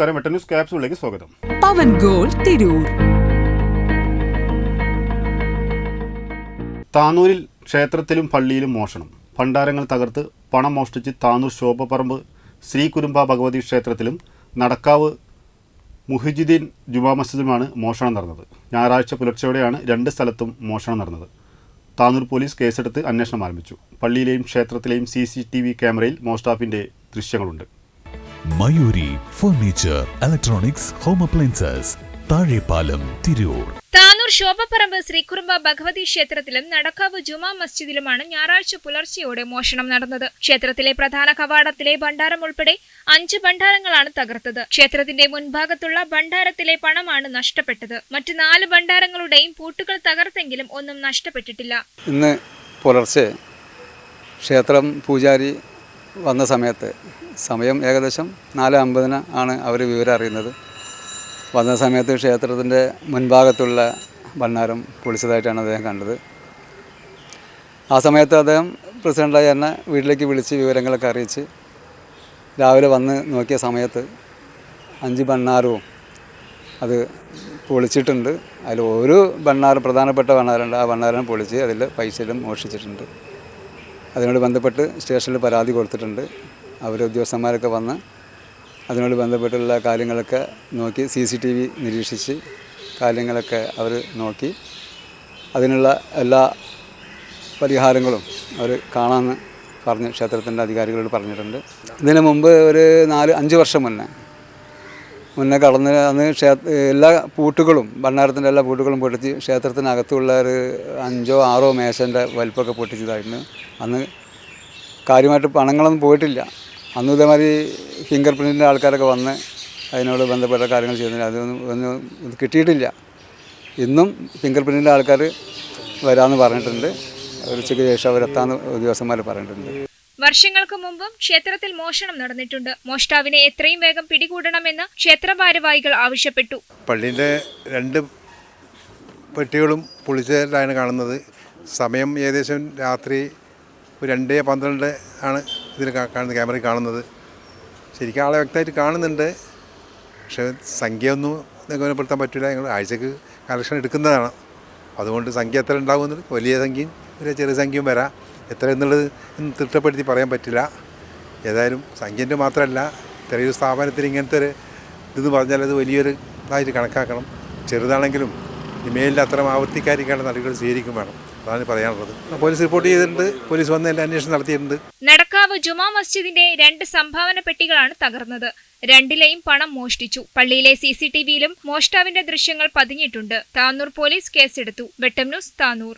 നമസ്കാരം. വെട്ട ന്യൂസ് ക്യാപ്സിലേക്ക് സ്വാഗതം. പവൻ ഗോൾ തിരൂർ. താനൂരിൽ ക്ഷേത്രത്തിലും പള്ളിയിലും മോഷണം. ഭണ്ഡാരങ്ങൾ തകർത്ത് പണം മോഷ്ടിച്ച് താനൂർ ശോഭപ്പറമ്പ് ശ്രീ കുരുമ്പ ഭഗവതി ക്ഷേത്രത്തിലും നടക്കാവ് മുഹിജുദ്ദീൻ ജുമാ മസ്ജിദിലുമാണ് മോഷണം നടന്നത്. ഞായറാഴ്ച പുലർച്ചെയോടെയാണ് രണ്ട് സ്ഥലത്തും മോഷണം നടന്നത്. താനൂർ പോലീസ് കേസെടുത്ത് അന്വേഷണം ആരംഭിച്ചു. പള്ളിയിലെയും ക്ഷേത്രത്തിലെയും സി ക്യാമറയിൽ മോഷ്ടാഫിന്റെ ദൃശ്യങ്ങളുണ്ട്. Mayuri furniture electronics home appliances Thazhepalam Tirur. Tanur Shobhaparamba Sreekurumba Bhagavathi ക്ഷേത്രത്തിലും നടക്കാവ് ജുമാ മസ്ജിദിലുമാണ് ഞായറാഴ്ച പുലർച്ചെയോടെ മോഷണം നടന്നത്. ക്ഷേത്രത്തിലെ പ്രധാന കവാടത്തിലെ ഭണ്ഡാരം ഉൾപ്പെടെ അഞ്ച് ഭണ്ഡാരങ്ങളാണ് തകർത്തത്. ക്ഷേത്രത്തിന്റെ മുൻഭാഗത്തുള്ള ഭണ്ഡാരത്തിലെ പണമാണ് നഷ്ടപ്പെട്ടത്. മറ്റ് നാല് ഭണ്ഡാരങ്ങളുടെയും പൂട്ടുകൾ തകർത്തെങ്കിലും ഒന്നും നഷ്ടപ്പെട്ടിട്ടില്ല. ഇന്ന് പുലർച്ചെ ക്ഷേത്രം പൂജാരി വന്ന സമയത്ത് സമയം ഏകദേശം നാല് അമ്പതിന് ആണ് അവർ വിവരം അറിയുന്നത്. വന്ന സമയത്ത് ക്ഷേത്രത്തിന്റെ മുൻഭാഗത്തുള്ള ഭണ്ണാരം പൊളിച്ചതായിട്ടാണ് അദ്ദേഹം കണ്ടത്. ആ സമയത്ത് അദ്ദേഹം പ്രസിഡന്റായി എന്നെ വീട്ടിലേക്ക് വിളിച്ച് വിവരങ്ങളൊക്കെ അറിയിച്ച് രാവിലെ വന്ന് നോക്കിയ സമയത്ത് അഞ്ച് ഭണ്ണാരവും അത് പൊളിച്ചിട്ടുണ്ട്. അതിൽ ഒരു ഭണ്ണാരം പ്രധാനപ്പെട്ട ഭണ്ണാരുണ്ട് ആ ഭണ്ണാരം പൊളിച്ച് അതിൽ പൈസയിലും മോഷ്ടിച്ചിട്ടുണ്ട്. അതിനോട് ബന്ധപ്പെട്ട് സ്റ്റേഷനിൽ പരാതി കൊടുത്തിട്ടുണ്ട്. അവർ ഉദ്യോഗസ്ഥന്മാരൊക്കെ വന്ന് അതിനോട് ബന്ധപ്പെട്ടുള്ള കാര്യങ്ങളൊക്കെ നോക്കി സി സി ടി വി നിരീക്ഷിച്ച് കാര്യങ്ങളൊക്കെ അവർ നോക്കി. അതിനുള്ള എല്ലാ പരിഹാരങ്ങളും അവർ കാണാമെന്ന് പറഞ്ഞ് ക്ഷേത്രത്തിന്റെ അധികാരികളോട് പറഞ്ഞിട്ടുണ്ട്. ഇതിന് മുമ്പ് ഒരു നാല് അഞ്ച് വർഷം മുന്നേ മുന്നേ കടന്ന് അന്ന് ക്ഷേത്ര എല്ലാ പൂട്ടുകളും ഭണ്ഡാരത്തിന്റെ എല്ലാ പൂട്ടുകളും പൊട്ടിച്ച് ക്ഷേത്രത്തിനകത്തുള്ള ഒരു അഞ്ചോ ആറോ മേശന്റെ വലിപ്പമൊക്കെ പൊട്ടിച്ചതായിരുന്നു. അന്ന് കാര്യമായിട്ട് പണങ്ങളൊന്നും പോയിട്ടില്ല. അന്ന് ഇതേമാതിരി ഫിംഗർ പ്രിന്റിന്റെ ആൾക്കാരൊക്കെ വന്ന് അതിനോട് ബന്ധപ്പെട്ട കാര്യങ്ങൾ ചെയ്യുന്നില്ല അതൊന്നും ഒന്നും ഇത് കിട്ടിയിട്ടില്ല. ഇന്നും ഫിംഗർ പ്രിന്റിന്റെ ആൾക്കാർ വരാമെന്ന് പറഞ്ഞിട്ടുണ്ട്. ഉച്ചയ്ക്ക് ശേഷം അവരെത്താമെന്ന് ഉദ്യോഗസ്ഥന്മാർ പറഞ്ഞിട്ടുണ്ട്. വർഷങ്ങൾക്ക് മുമ്പും ക്ഷേത്രത്തിൽ മോഷണം നടന്നിട്ടുണ്ട്. മോഷ്ടാവിനെ എത്രയും വേഗം പിടികൂടണമെന്ന് ക്ഷേത്ര ഭാരവാഹികൾ ആവശ്യപ്പെട്ടു. പള്ളിയിലെ രണ്ട് പെട്ടികളും പൊളിച്ചതായിട്ടാണ് കാണുന്നത്. സമയം ഏകദേശം രാത്രി രണ്ട് പന്ത്രണ്ട് ആണ് ഇതിൽ കാണുന്നത് ക്യാമറയിൽ കാണുന്നത്. ശരിക്കും ആളെ വ്യക്തമായിട്ട് കാണുന്നുണ്ട്. പക്ഷേ സംഖ്യ ഒന്നും നിഗമനപ്പെടുത്താൻ പറ്റില്ല. ഞങ്ങൾ ആഴ്ചക്ക് കളക്ഷൻ എടുക്കുന്നതാണ്. അതുകൊണ്ട് സംഖ്യ എത്ര ഉണ്ടാകുന്നുണ്ട് വലിയ സംഖ്യയും ഒരു ചെറിയ സംഖ്യയും വരാം. എത്ര എന്നുള്ളത് തിട്ടപ്പെടുത്തി പറയാൻ പറ്റില്ല. ഏതായാലും സംഖ്യന്റെ മാത്രമല്ല ഇത്രയൊരു സ്ഥാപനത്തിന് ഇങ്ങനത്തെ ഒരു ഇതെന്ന് പറഞ്ഞാൽ അത് വലിയൊരു ഇതായിട്ട് കണക്കാക്കണം. ചെറുതാണെങ്കിലും ഇമെയിലിൽ അത്ര ആവർത്തിക്കാതിരിക്കാനുള്ള നടപടികൾ സ്വീകരിക്കും വേണം. പറയാനുള്ളത്. പോലീസ് റിപ്പോർട്ട് ചെയ്തിട്ടുണ്ട്. പോലീസ് വന്ന് അന്വേഷണം നടത്തിയിട്ടുണ്ട്. നടക്കാവ് ജുമാ മസ്ജിദിന്റെ രണ്ട് സംഭാവന പെട്ടികളാണ് തകർന്നത്. രണ്ടിലെയും പണം മോഷ്ടിച്ചു. പള്ളിയിലെ സി സി ടി വിയിലും മോഷ്ടാവിന്റെ ദൃശ്യങ്ങൾ പതിഞ്ഞിട്ടുണ്ട്. താനൂർ പോലീസ് കേസെടുത്തു. വെട്ടം ന്യൂസ് താനൂർ.